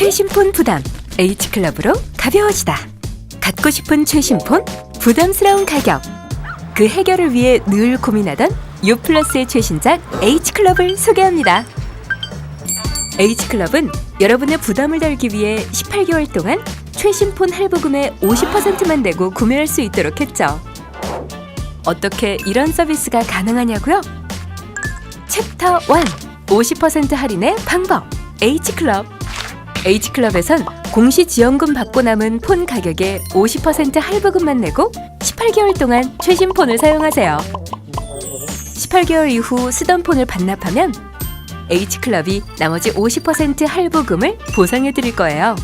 최신폰 부담 H클럽으로 가벼워지다. 갖고 싶은 최신폰 부담스러운 가격. 그 해결을 위해 늘 고민하던 U 플러스의 최신작 H클럽을 소개합니다. H클럽은 여러분의 부담을 덜기 위해 18개월 동안 최신폰 할부금의 50%만 내고 구매할 수 있도록 했죠. 어떻게 이런 서비스가 가능하냐고요? 챕터 1 50% 할인의 방법 H클럽 H클럽에선 공시지원금 받고 남은 폰 가격의 50% 할부금만 내고 18개월 동안 최신 폰을 사용하세요. 18개월 이후 쓰던 폰을 반납하면 H클럽이 나머지 50% 할부금을 보상해 드릴 거예요.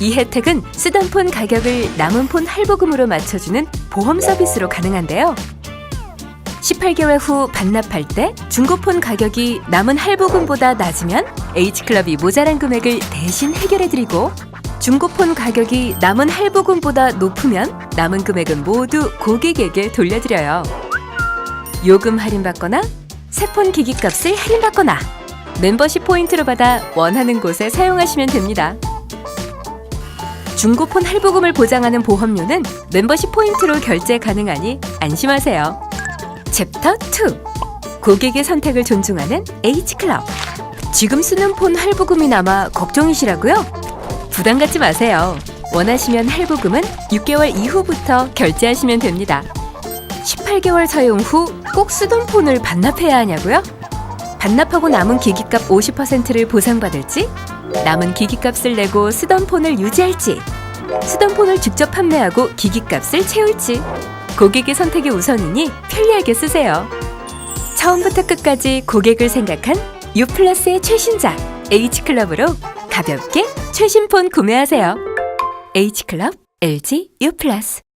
이 혜택은 쓰던 폰 가격을 남은 폰 할부금으로 맞춰주는 보험 서비스로 가능한데요. 18개월 후 반납할 때 중고폰 가격이 남은 할부금보다 낮으면 H클럽이 모자란 금액을 대신 해결해드리고 중고폰 가격이 남은 할부금보다 높으면 남은 금액은 모두 고객에게 돌려드려요. 요금 할인받거나 새폰 기기값을 할인받거나 멤버십 포인트로 받아 원하는 곳에 사용하시면 됩니다. 중고폰 할부금을 보장하는 보험료는 멤버십 포인트로 결제 가능하니 안심하세요. 챕터 2 고객의 선택을 존중하는 H클럽 지금 쓰는 폰 할부금이 남아 걱정이시라고요? 부담 갖지 마세요. 원하시면 할부금은 6개월 이후부터 결제하시면 됩니다. 18개월 사용 후 꼭 쓰던 폰을 반납해야 하냐고요? 반납하고 남은 기기값 50%를 보상받을지, 남은 기기값을 내고 쓰던 폰을 유지할지, 쓰던 폰을 직접 판매하고 기기값을 채울지, 고객의 선택이 우선이니 편리하게 쓰세요. 처음부터 끝까지 고객을 생각한 U 플러스의 최신작 H클럽으로 가볍게 최신 폰 구매하세요. H클럽 LG U 플러스